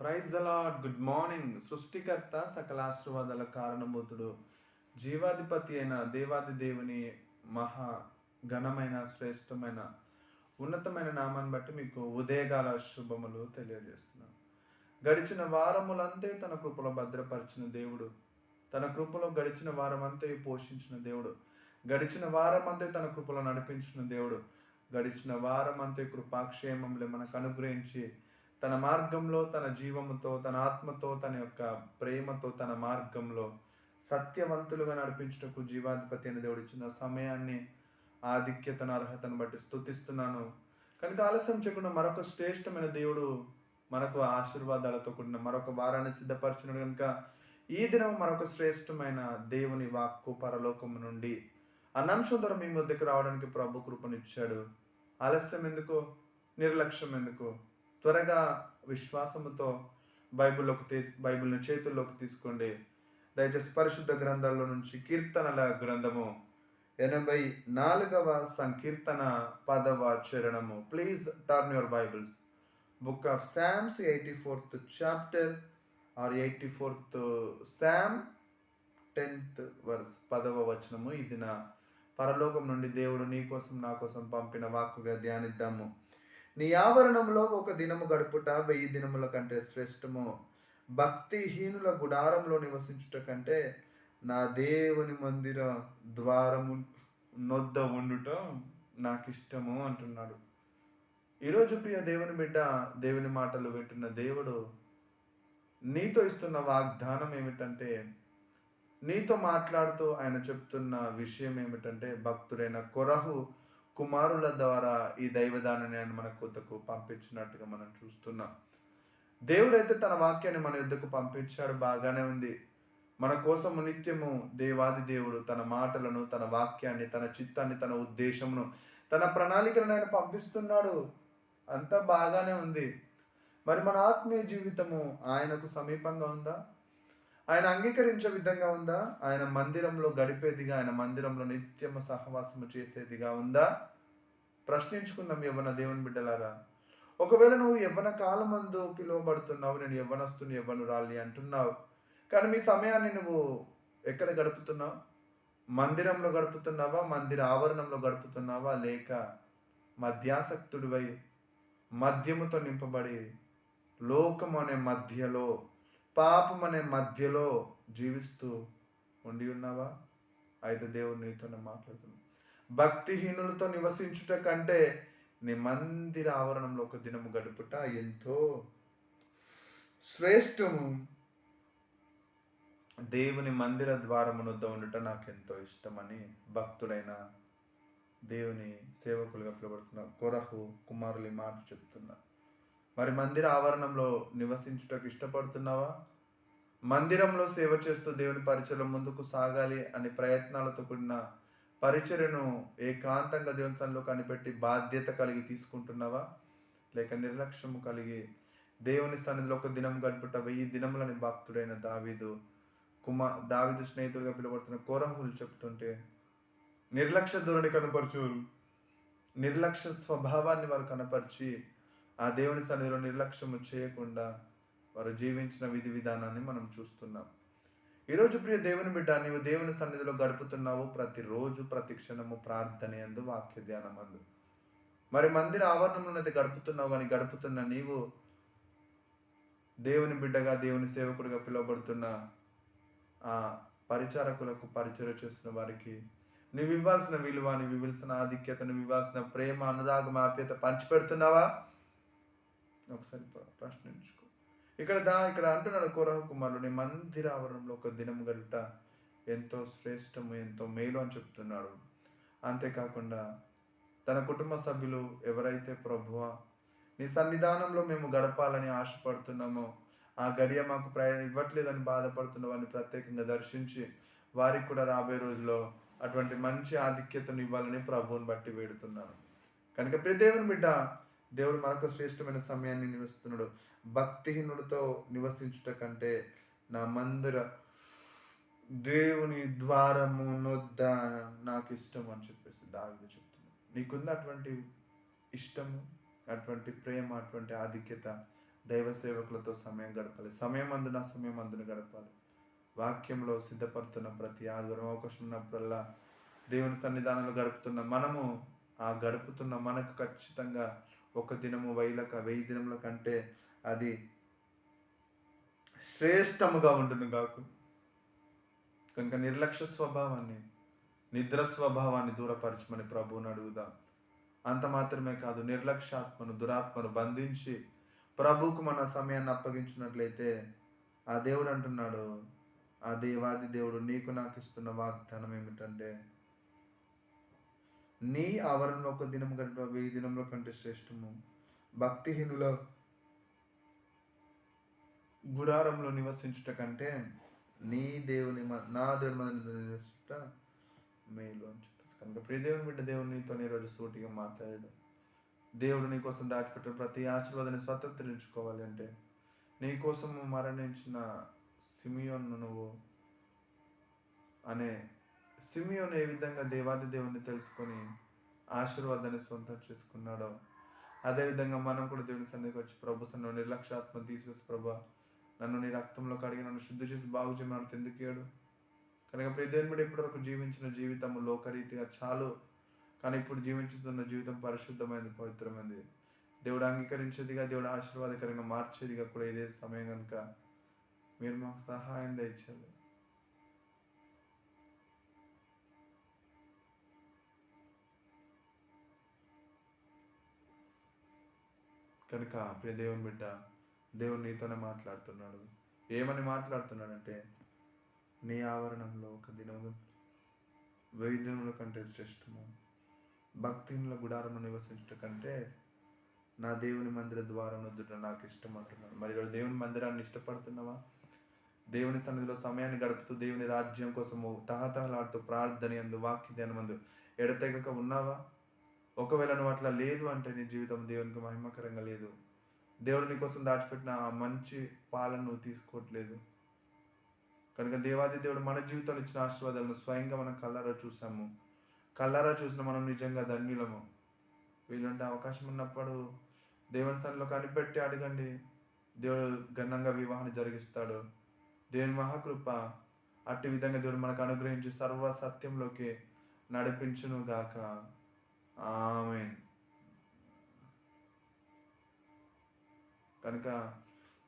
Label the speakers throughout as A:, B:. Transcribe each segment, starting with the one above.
A: Praise అలాడ్ good morning. సృష్టికర్త సకల ఆశీర్వాదాల కారణభూతుడు జీవాధిపతి అయిన దేవాది దేవుని మహా ఘనమైన శ్రేష్టమైన ఉన్నతమైన నామాన్ని బట్టి మీకు ఉదయకాల శుభములు తెలియజేస్తున్నాను. గడిచిన వారములంతే తన కృపలో భద్రపరిచిన దేవుడు. తన కృపలో గడిచిన వారమంతే పోషించిన దేవుడు. గడిచిన వారమంతే తన కృపలో నడిపించిన దేవుడు. గడిచిన వారమంతే కృపాక్షేమంలో మనకు అనుగ్రహించి తన మార్గంలో తన జీవముతో తన ఆత్మతో తన యొక్క ప్రేమతో తన మార్గంలో సత్యవంతులుగా నడిపించుటకు జీవాధిపతి అని దేవుడు ఇచ్చిన సమయాన్ని ఆధిక్యతను అర్హతను బట్టి స్తుతిస్తున్నాను. కనుక ఆలస్యం చేయకుండా మరొక శ్రేష్టమైన దేవుడు మనకు ఆశీర్వాదాలతో కూడిన మరొక వారాన్ని సిద్ధపరిచినాడు కనుక ఈ దినం మరొక శ్రేష్టమైన దేవుని వాక్కు పరలోకము నుండి అన్నంశం ద్వారా మీ మధ్యకు రావడానికి ప్రభు కృపనిచ్చాడు. ఆలస్యం ఎందుకు? నిర్లక్ష్యం ఎందుకు? త్వరగా విశ్వాసముతో బైబిల్లోకి తీ బైబిల్ని చేతుల్లోకి తీసుకోండి. దయచేసి పరిశుద్ధ గ్రంథాల్లో నుంచి కీర్తనల గ్రంథము ఎనభై నాలుగవ సంకీర్తన పదవ చరణము please turn your Bibles book of Psalms eighty fourth chapter or eighty fourth Psalm tenth verse పదవ వచనము. ఇది నా పరలోకం నుండి దేవుడు నీ కోసం నా కోసం పంపిన వాక్కుగా ధ్యానిద్దాము. నీ ఆవరణంలో ఒక దినము గడుపుట వెయ్యి దినముల కంటే శ్రేష్టము. భక్తిహీనుల గుడారంలో నివసించుట కంటే నా దేవుని మందిర ద్వారము నొద్ద ఉండుట నాకు ఇష్టము అంటున్నాడు. ఈరోజు ప్రియ దేవుని బిడ్డ దేవుని మాటలు వింటున్న దేవుడు నీతో ఇస్తున్న వాగ్దానం ఏమిటంటే నీతో మాట్లాడుతూ ఆయన చెప్తున్న విషయం ఏమిటంటే భక్తుడైన కొరహు కుమారుల ద్వారా ఈ దైవదానాన్ని ఆయన మన కొత్తకు పంపించినట్టుగా మనం చూస్తున్నాం. దేవుడైతే తన వాక్యాన్ని మన యుద్ధకు పంపించాడు బాగానే ఉంది. మన కోసము నిత్యము దేవాది దేవుడు తన మాటలను తన వాక్యాన్ని తన చిత్తాన్ని తన ఉద్దేశమును తన ప్రణాళికలను ఆయన పంపిస్తున్నాడు. అంతా బాగానే ఉంది. మరి మన ఆత్మీయ జీవితము ఆయనకు సమీపంగా ఉందా? ఆయన అంగీకరించే విధంగా ఉందా? ఆయన మందిరంలో గడిపేదిగా ఆయన మందిరంలో నిత్యము సహవాసము చేసేదిగా ఉందా? ప్రశ్నించుకుందాం యవ్వన దేవుని బిడ్డలారా. ఒకవేళ నువ్వు యవ్వన కాలమందు పిలువబడుతున్నావు నేను యవ్వనస్తుని యవ్వను రాలి అంటున్నావు. కానీ మీ సమయాన్ని నువ్వు ఎక్కడ గడుపుతున్నావు? మందిరంలో గడుపుతున్నావా? మందిర ఆవరణంలో గడుపుతున్నావా? లేక మధ్యాసక్తుడివై మద్యముతో నింపబడి లోకం అనే మధ్యలో పాపం అనే మధ్యలో జీవిస్తూ ఉండి ఉన్నావా? అయితే దేవుడు నీతోనే మాట్లాడుతున్నాడు. భక్తిహీనులతో నివసించుట కంటే నీ మందిర ఆవరణంలో ఒక దినము గడుపుట ఎంతో శ్రేష్టము. దేవుని మందిర ద్వారమునొద్ద ఉండుట నాకు ఎంతో ఇష్టమని భక్తుడైన దేవుని సేవకులుగా పిలువడుతున్న కొరహు కుమారులు మాట చెప్తున్నారు. మరి మందిర ఆవరణంలో నివసించుటకు ఇష్టపడుతున్నావా? మందిరంలో సేవ చేస్తూ దేవుని పరిచయం ముందుకు సాగాలి అనే ప్రయత్నాలతో కూడిన పరిచర్యను ఏకాంతంగా దేవుని సన్నిలో కనిపెట్టి బాధ్యత కలిగి తీసుకుంటున్నావా? లేక నిర్లక్ష్యము కలిగి దేవుని సన్నిధిలో ఒక దినం గడుపుట వెయ్యి దినములని భక్తుడైన దావీదు కుమార్ దావీదు స్నేహితులుగా పిలువడుతున్న కోరహులు చెప్తుంటే నిర్లక్ష్య ధోరణి కనపరచు. నిర్లక్ష్య స్వభావాన్ని వారు కనపరిచి ఆ దేవుని సన్నిధిలో నిర్లక్ష్యము చేయకుండా వారు జీవించిన విధి విధానాన్ని మనం చూస్తున్నాం. ఈరోజు ప్రియ దేవుని బిడ్డ నీవు దేవుని సన్నిధిలో గడుపుతున్నావు ప్రతిరోజు ప్రతి క్షణము ప్రార్థన ఎందు వాక్య ధ్యానం అందు. మరి మందిర ఆవరణంలోనైతే గడుపుతున్నావు కానీ గడుపుతున్న నీవు దేవుని బిడ్డగా దేవుని సేవకుడిగా పిలువబడుతున్న ఆ పరిచారకులకు పరిచయం చేస్తున్న వారికి నువ్వు ఇవ్వాల్సిన విలువ నువ్వు ఇవ్వాల్సిన ఆధిక్యత నువ్వు ఇవ్వాల్సిన ప్రేమ అనురాగం ఆప్యత పంచిపెడుతున్నావా? ఒకసారి ప్రశ్నించుకో. ఇక్కడ దా ఇక్కడ అంటున్నాడు కోరహ కుమారుడు నీ మందిరావరణంలో ఒక దినం గడుట ఎంతో శ్రేష్టము ఎంతో మేలు అని చెప్తున్నాడు. అంతేకాకుండా తన కుటుంబ సభ్యులు ఎవరైతే ప్రభువ నీ సన్నిధానంలో మేము గడపాలని ఆశపడుతున్నామో. ఆ గడియ మాకు ప్రయ ఇవ్వట్లేదని బాధపడుతున్న వారిని ప్రత్యేకంగా దర్శించి వారికి కూడా రాబోయే రోజుల్లో అటువంటి మంచి ఆధిక్యతను ఇవ్వాలని ప్రభువుని బట్టి వేడుతున్నాను. కనుక ప్రియ దేవుని బిడ్డ దేవుడు మరొక శ్రేష్టమైన సమయాన్ని నివసిస్తున్నాడు. భక్తిహీనుడితో నివసించుట కంటే నా మందిర దేవుని ద్వారము నొద్ద నాకు ఇష్టం అని చెప్పేసి దావిది చెప్తున్నాడు. నీకుంది అటువంటి ఇష్టము అటువంటి ప్రేమ అటువంటి ఆధిక్యత? దైవ సేవకులతో సమయం గడపాలి. సమయం అందున సమయం అందున గడపాలి. వాక్యంలో సిద్ధపడుతున్న ప్రతి ఆదివారం అవకాశం ఉన్నప్పుడల్లా దేవుని సన్నిధానంలో గడుపుతున్న మనము ఆ గడుపుతున్న మనకు ఖచ్చితంగా ఒక దినము వైలక వెయ్యి దినముల కంటే అది శ్రేష్టముగా ఉంటుంది కాకు కనుక నిర్లక్ష్య స్వభావాన్ని నిద్ర స్వభావాన్ని దూరపరచమని ప్రభువుని అడుగుదాం. అంత మాత్రమే కాదు నిర్లక్ష్యాత్మను దురాత్మను బంధించి ప్రభువుకు మన సమయాన్ని అప్పగించినట్లయితే ఆ దేవుడు అంటున్నాడు ఆ దేవాది దేవుడు నీకు నాకు ఇస్తున్న వాగ్దానం ఏమిటంటే నీ ఆవరణలో ఒక దినం కంటే వెయ్యి దినంలో కంటే శ్రేష్టము. భక్తిహీనుల గుడారంలో నివసించుట కంటే నీ దేవుని మ- నా దేవుని మందిరంలో నివసించుట మేలు అని చెప్పేసి. కనుక ప్రియ దేవుని బిడ్డ దేవునితోనే నీతో ఈరోజు సూటిగా మాట్లాడాడు. దేవుడు నీ కోసం దాచిపెట్టిన ప్రతి ఆశీర్వాదాన్ని స్వతంత్రించుకోవాలి అంటే నీ కోసం మరణించిన సిమియోన్ను నువ్వు అనే సిమియోన్ ఏ విధంగా దేవాది దేవుని తెలుసుకొని ఆశీర్వాదాన్ని సొంతం చేసుకున్నాడో అదేవిధంగా మనం కూడా దేవుని సన్నిధికి వచ్చి ప్రభు నన్ను నిర్లక్ష్యాత్మ తీసుకొచ్చి ప్రభా నన్ను నీ రక్తంలో కడిగి నన్ను శుద్ధి చేసి బాగు చేయమని ఎందుకు ఏడు? కనుక ప్రతి దేవుని కూడా ఇప్పటివరకు జీవించిన జీవితం లోకరీతిగా చాలు. కానీ ఇప్పుడు జీవించుతున్న జీవితం పరిశుద్ధమైనది పవిత్రమైనది దేవుడు అంగీకరించేదిగా దేవుడు ఆశీర్వాదకరంగా మార్చేదిగా కూడా ఇదే సమయం కనుక మీరు మాకు సహాయం దయచేయాలి. కనుక ప్రియ దేవుని బిడ్డ దేవుడు నీతోనే మాట్లాడుతున్నాడు. ఏమని మాట్లాడుతున్నాడంటే నీ ఆవరణంలో ఒక దినము వెయ్యి దినముల కంటే శ్రేష్టము. భక్తినుల గుడారంలో నివసించట కంటే నా దేవుని మందిర ద్వారం వద్దుట నాకు ఇష్టం అంటున్నాడు. మరి దేవుని మందిరాన్ని ఇష్టపడుతున్నావా? దేవుని సన్నిధిలో సమయాన్ని గడుపుతూ దేవుని రాజ్యం కోసము తహతహలాడుతూ ప్రార్థన అందు వాక్య ధ్యానం ఎడతెగక ఉన్నావా? ఒకవేళ నువ్వు అట్లా లేదు అంటే నీ జీవితం దేవునికి మహిమకరంగా లేదు. దేవుడు నీ కోసం దాచిపెట్టిన ఆ మంచి పాలన నువ్వు తీసుకోవట్లేదు. కనుక దేవాది దేవుడు మన జీవితంలో ఇచ్చిన ఆశీర్వాదాలను స్వయంగా మనం కళ్ళారా చూసాము కళ్ళారా చూసిన మనం నిజంగా ధన్యులము. వీళ్ళంటే అవకాశం ఉన్నప్పుడు దేవుని స్థానంలో కనిపెట్టి అడగండి. దేవుడు ఘనంగా వివాహాన్ని జరిగిస్తాడు. దేవుని మహాకృప అట్టి విధంగా దేవుడు మనకు అనుగ్రహించి సర్వ సత్యంలోకి నడిపించును గాక ఆమె కనుక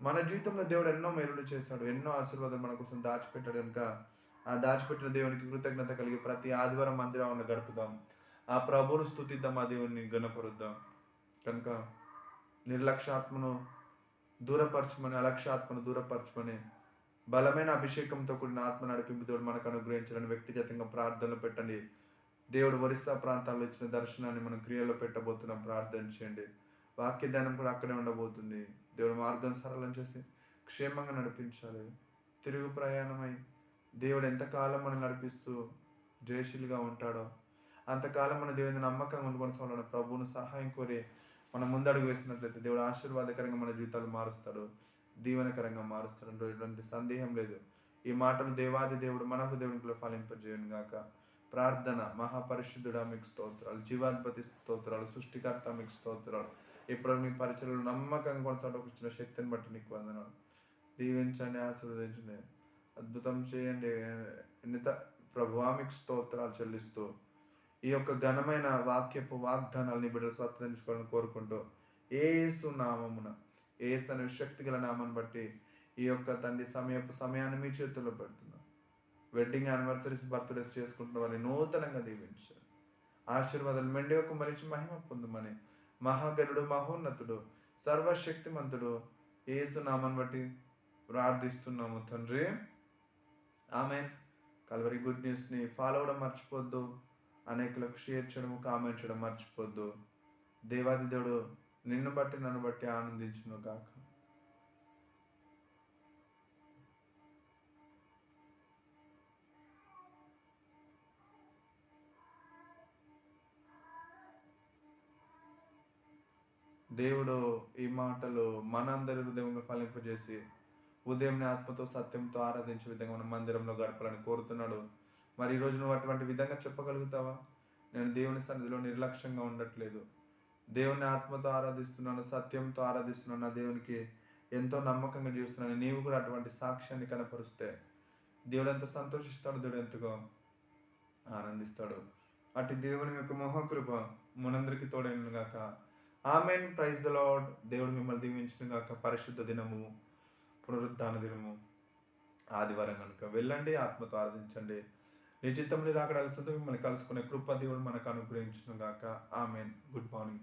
A: మన జీవితంలో దేవుడు ఎన్నో మేలులు చేశాడు ఎన్నో ఆశీర్వాదాలు మన కోసం దాచిపెట్టాడు కనుక ఆ దాచిపెట్టిన దేవునికి కృతజ్ఞత కలిగి ప్రతి ఆదివారం మందిరంలో గడుపుదాం. ఆ ప్రభువును స్థుతిద్దాం ఆ దేవుని గణపరుద్దాం కనుక నిర్లక్ష్యాత్మను దూరపరచమని అలక్ష్యాత్మను దూరపరచమని బలమైన అభిషేకంతో కూడిన ఆత్మ నడిపింపు దేవుడు మనకు అనుగ్రహించాలని వ్యక్తిగతంగా ప్రార్థనలు పెట్టండి. దేవుడు ఒరిస్సా ప్రాంతాల్లో ఇచ్చిన దర్శనాన్ని మనం క్రియలో పెట్టబోతున్నాం. ప్రార్థన చేయండి. వాక్య ధ్యానం కూడా అక్కడే ఉండబోతుంది. దేవుడు మార్గం సరళం చేసి క్షేమంగా నడిపించాలి. తిరుగు ప్రయాణమై దేవుడు ఎంతకాలం మనం నడిపిస్తూ జయశీలిగా ఉంటాడో అంతకాలం మన దేవుని నమ్మకంగా ఉండుకొని ప్రభువును సహాయం కోరి మనం ముందడుగు వేసినట్లయితే దేవుడు ఆశీర్వాదకరంగా మన జీవితాలు మారుస్తాడు. దీవెనకరంగా మారుస్తాడు. ఎటువంటి సందేహం లేదు. ఈ మాటలు దేవాది దేవుడు మనకు దేవునికి ఫలింపజేయను గాక ప్రార్థన మహాపరిశుద్ధుడ మీకు స్తోత్రాలు. జీవాధిపతి స్తోత్రాలు సృష్టికర్త మీకు స్తోత్రాలు. ఇప్పుడు మీ పరిచయలు నమ్మకంగా కొనసాగడానికి ఇచ్చిన శక్తిని బట్టి నీకు వందనాలు. దీవించండి ఆశీర్వదించండి. అద్భుతం చేయండి. నిత ప్రభువా మీకు స్తోత్రాలు చెల్లిస్తూ ఈ యొక్క ఘనమైన వాక్యపు వాగ్దానాలని బిడ్డలు స్వతంత్రించుకోవాలని కోరుకుంటూ ఏసు నామమున ఏసు అనే శక్తి గల నామాన్ని బట్టి ఈ యొక్క తండ్రి సమయపు సమయాన్ని మీ చేతుల్లో పెడుతుంది వెడ్డింగ్ యానివర్సరీస్ బర్త్డేస్ చేసుకుంటున్న వారిని నూతనంగా దీవించారు. ఆశీర్వాదాలు మెండుగా కుమరించి మహిమ పొందమని మహాగరుడు మహోన్నతుడు సర్వశక్తిమంతుడు ఏసు నామాన్ని బట్టి ప్రార్థిస్తున్నాము తండ్రి. ఆమె కలవరి గుడ్ న్యూస్ని ఫాలో అవ్వడం మర్చిపోద్దు. అనేకులకు షేర్ చేయడం కామెంట్ చేయడం మర్చిపోద్దు. దేవాది దేవుడు నిన్ను బట్టి నన్ను బట్టి ఆనందించును కాక దేవుడు ఈ మాటలు మనందరి హృదయంలో ఫలింపజేసి ఉదయం ఆత్మతో సత్యంతో ఆరాధించే విధంగా మన మందిరంలో గడపాలని కోరుతున్నాడు. మరి ఈరోజు నువ్వు అటువంటి విధంగా చెప్పగలుగుతావా? నేను దేవుని సన్నిధిలో నిర్లక్ష్యంగా ఉండట్లేదు. దేవుని ఆత్మతో ఆరాధిస్తున్నాను సత్యంతో ఆరాధిస్తున్నాను నా దేవునికి ఎంతో నమ్మకంగా జీవిస్తున్నాను. నీవు కూడా అటువంటి సాక్ష్యాన్ని కనపరుస్తే దేవుడు ఎంత సంతోషిస్తాడు దేవుడు ఎంతగా ఆనందిస్తాడు. అటు దేవుని యొక్క మహాకృప మనందరికీ తోడైనగాక గాక. ఆమెన్ ప్రైజ్ ద లాడ్ దేవుడు మిమ్మల్ని దీవించిన కాక పరిశుద్ధ దినము పునరుద్ధాన దినము ఆదివారం కనుక వెళ్ళండి ఆత్మతో ఆరాధించండి. నిశ్చితంలో రాకడాల్సిందో మిమ్మల్ని కలుసుకునే కృప దేవుడు మనకు అనుగ్రహించిన గాక. ఆమెన్. Good morning.